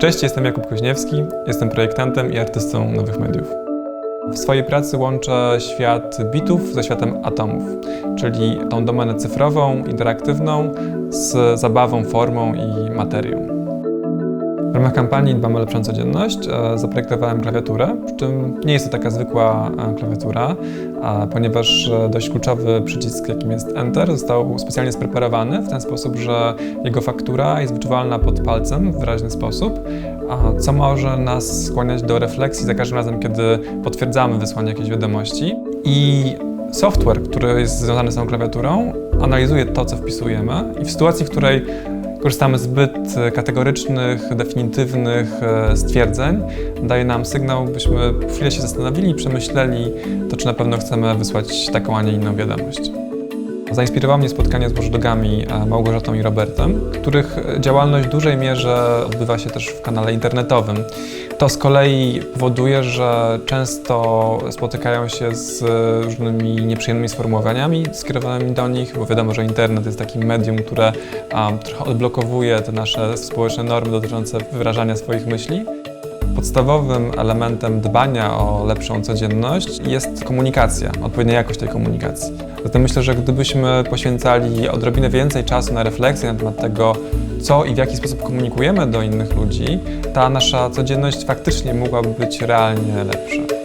Cześć, jestem Jakub Koźniewski, jestem projektantem i artystą nowych mediów. W swojej pracy łączę świat bitów ze światem atomów, czyli tą domenę cyfrową, interaktywną z zabawą, formą i materią. W ramach kampanii Dbamy o lepszą codzienność e, zaprojektowałem klawiaturę, przy czym nie jest to taka zwykła e, klawiatura, ponieważ e, dość kluczowy przycisk, jakim jest Enter, został specjalnie spreparowany w ten sposób, że jego faktura jest wyczuwalna pod palcem w wyraźny sposób, co może nas skłaniać do refleksji za każdym razem, kiedy potwierdzamy wysłanie jakiejś wiadomości. I software, który jest związany z tą klawiaturą, analizuje to, co wpisujemy i w sytuacji, w której korzystamy z zbyt kategorycznych, definitywnych e, stwierdzeń, daje nam sygnał, byśmy chwilę się zastanowili przemyśleli to, czy na pewno chcemy wysłać taką, a nie inną wiadomość. Zainspirowało mnie spotkanie z burzydogami e, Małgorzatą i Robertem, których działalność w dużej mierze odbywa się też w kanale internetowym. To z kolei powoduje, że często spotykają się z różnymi nieprzyjemnymi sformułowaniami skierowanymi do nich, bo wiadomo, że internet jest takim medium, które um, trochę odblokowuje te nasze społeczne normy dotyczące wyrażania swoich myśli. Podstawowym elementem dbania o lepszą codzienność jest komunikacja, odpowiednia jakość tej komunikacji. Zatem myślę, że gdybyśmy poświęcali odrobinę więcej czasu na refleksję na temat tego, co i w jaki sposób komunikujemy do innych ludzi, ta nasza codzienność faktycznie mogłaby być realnie lepsza.